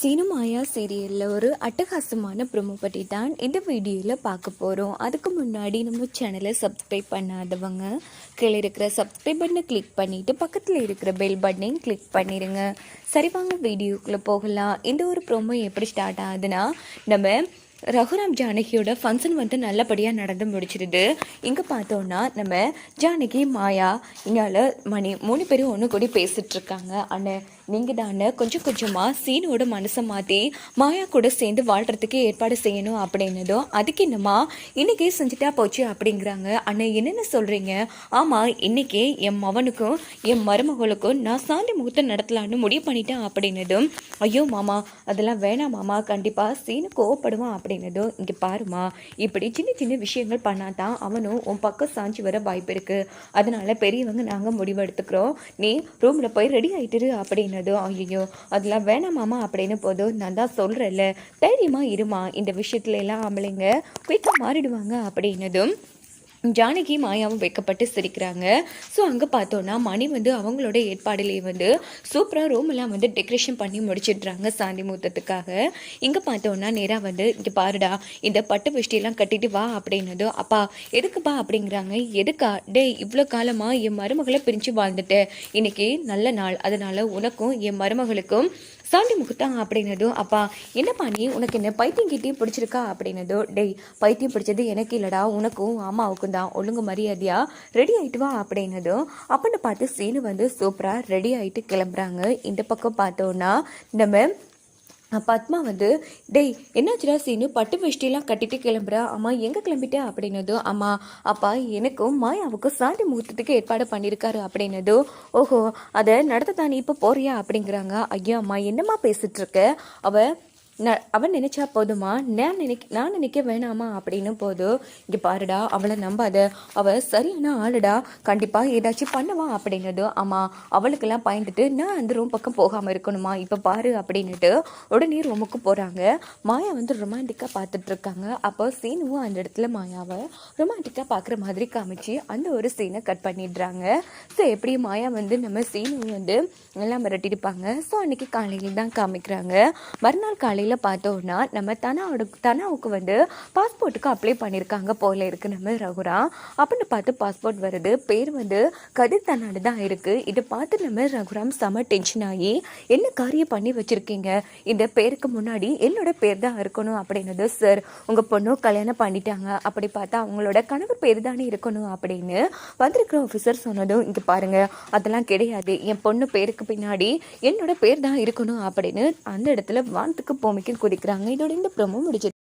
சீனு மாயா சீரியலில் ஒரு அட்டகாசமான ப்ரோமோ பற்றி தான் இந்த வீடியோவில் பார்க்க போகிறோம் அதுக்கு முன்னாடி நம்ம சேனலை சப்ஸ்கிரைப் பண்ணாதவங்க கீழே இருக்கிற சப்ஸ்கிரைப் பட்டனை கிளிக் பண்ணிவிட்டு பக்கத்தில் இருக்கிற பெல் பட்டனையும் கிளிக் பண்ணிடுங்க சரி வாங்க வீடியோக்குள்ளே போகலாம். இந்த ஒரு ப்ரோமோ எப்படி ஸ்டார்ட் ஆகுதுன்னா நம்ம ரகுராம் ஜானகியோட ஃபங்க்ஷன் வந்து நல்லபடியாக நடந்து முடிச்சிருது. இங்கே பார்த்தோன்னா நம்ம ஜானகி மாயா இங்கால மணி மூணு பேரும் ஒன்று கூடி பேசிகிட்ருக்காங்க அண்ணே அண்ணன் நீங்கள் தானே கொஞ்சம் கொஞ்சமாக சீனோட மனசை மாற்றி மாயா கூட சேர்ந்து வாழ்கிறதுக்கு ஏற்பாடு செய்யணும் அப்படின்னதும் அதுக்கு என்னம்மா இன்றைக்கே செஞ்சுட்டா போச்சு அப்படிங்கிறாங்க. அண்ணன் என்னென்ன சொல்கிறீங்க ஆமாம் இன்னைக்கே என் மவனுக்கும் என் மருமகளுக்கும் நான் சாந்தி முகூர்த்தம் நடத்தலான்னு முடிவு பண்ணிட்டேன் அப்படின்னதும் ஐயோ மாமா அதெல்லாம் வேணாம் மாமா கண்டிப்பாக சீனு கோவப்படுவான் அப்படின்னதும் இங்கே பாருமா இப்படி சின்ன சின்ன விஷயங்கள் பண்ணால் தான் அவனும் உன் பக்கம் சாஞ்சி வர வாய்ப்பு இருக்குது அதனால் பெரியவங்க நாங்கள் முடிவெடுத்துக்கிறோம் நீ ரூமில் போய் ரெடி ஆகிட்டுரு அப்படின்னதும் ஐயோ அதெல்லாம் வேணாமாமா அப்படின்னு போதும் நான் தான் சொல்கிறேன்ல தைரியமாக இருமா இந்த விஷயத்துல எல்லாம் ஆம்பளைங்க குயிக்காக மாறிடுவாங்க அப்படின்னதும் ஜானகி மாயாவும் வைக்கப்பட்டு சிரிக்கிறாங்க. ஸோ அங்கே பார்த்தோன்னா மணி வந்து அவங்களோட ஏற்பாடுலேயே வந்து சூப்பராக ரூம் எல்லாம் வந்து டெக்கரேஷன் பண்ணி முடிச்சிடுறாங்க சாந்தி மூத்தத்துக்காக இங்கே பார்த்தோன்னா நேராக வந்து இங்கே பாருடா இந்த பட்டு வெஷ்டியெல்லாம் கட்டிட்டு வா அப்படின்னதும் அப்பா எதுக்குப்பா அப்படிங்கிறாங்க. எதுக்கா? டேய் இவ்வளோ காலமாக என் மருமகளை பிரிஞ்சு வாழ்ந்துட்டேன் இன்னைக்கு நல்ல நாள். அதனால உனக்கும் என் மருமகளுக்கும் சாண்டி முகுத்தா அப்படின்னதும் அப்பா என்னப்பா நீ? உனக்கு என்ன பைத்தியம் கிட்டேயும் பிடிச்சிருக்கா? அப்படின்னதோ டேய் பைத்தியம் பிடிச்சது எனக்கு இல்லடா உனக்கும் அம்மாவுக்கும் தான். ஒழுங்கு மரியாதையா? ரெடி ஆயிட்டு வா அப்படின்னதும் அப்படின்னு பார்த்து சீனு வந்து சூப்பராக ரெடி ஆயிட்டு கிளம்புறாங்க. இந்த பக்கம் பார்த்தோன்னா நம்ம பத்மா வந்து டேய் என்னாச்சுடா சீனு? பட்டு வெஷ்டிலாம் கட்டிட்டு கிளம்புறா? அம்மா எங்கே கிளம்பிட்ட? அப்படின்னதும் அம்மா அப்பா எனக்கும் மாயாவுக்கும் சாண்டி முகூர்த்தத்துக்கு ஏற்பாடு பண்ணியிருக்காரு அப்படின்னதும் ஓஹோ அதை நடத்த நீ இப்போ போறியா? அப்படிங்கிறாங்க. ஐயோ அம்மா என்னம்மா பேசிட்டு இருக்க? நான் அவன் நினைச்சா போதுமா? நான் நினைக்க நான் நினைக்க வேணாமா? அப்படின்னு போதும் இங்கே பாருடா அவளை நம்பாத. அவ சரியான ஆளுடா. கண்டிப்பாக ஏதாச்சும் பண்ணுவா அப்படின்னதும் ஆமாம் அவளுக்கெல்லாம் பயந்துட்டு நான் அந்த ரூம் பக்கம் போகாமல் இருக்கணுமா? இப்போ பாரு அப்படின்னுட்டு உடனே ரூமுக்கு போகிறாங்க மாயா வந்து ரொமான்டிக்காக பார்த்துட்டு இருக்காங்க. அப்போ சீனுவும் அந்த இடத்துல மாயாவை ரொமான்டிக்காக பார்க்குற மாதிரி காமிச்சு அந்த ஒரு சீனை கட் பண்ணிடுறாங்க. ஸோ எப்படி மாயா வந்து நம்ம சீனு வந்து எல்லாம் மிரட்டிருப்பாங்க ஸோ அன்னைக்கு காலையில் தான் காமிக்கிறாங்க. மறுநாள் காலையில் பார்த்தோன்னா நம்ம தனாவோட தனாவுக்கு வந்து பாஸ்போர்ட்டுக்கு அப்ளை பண்ணியிருக்காங்க போல இருக்கு நம்ம ரகுரா. அப்படின்னு பார்த்து பாஸ்போர்ட் வருது. பேர் வந்து கதிர் தனாடு தான் இருக்குது இதை பார்த்து நம்ம ரகுராம் செம டென்ஷன் ஆகி என்ன காரியம் பண்ணி வச்சுருக்கீங்க? இந்த பேருக்கு முன்னாடி என்னோட பேர் தான் இருக்கணும் அப்படின்னது சார் உங்கள் பொண்ணும் கல்யாணம் பண்ணிட்டாங்க. அப்படி பார்த்தா அவங்களோட கணவர் பேர் தானே இருக்கணும் அப்படின்னு வந்திருக்கிற ஆஃபீஸர் சொன்னதும் இங்கே பாருங்கள் அதெல்லாம் கிடையாது. என் பொண்ணு பேருக்கு பின்னாடி என்னோட பேர் தான் இருக்கணும் அப்படின்னு அந்த இடத்துல வானத்துக்கு பூமிக்கு குதிக்கிறாங்க இதோட இந்த ப்ரோமோ முடிச்சு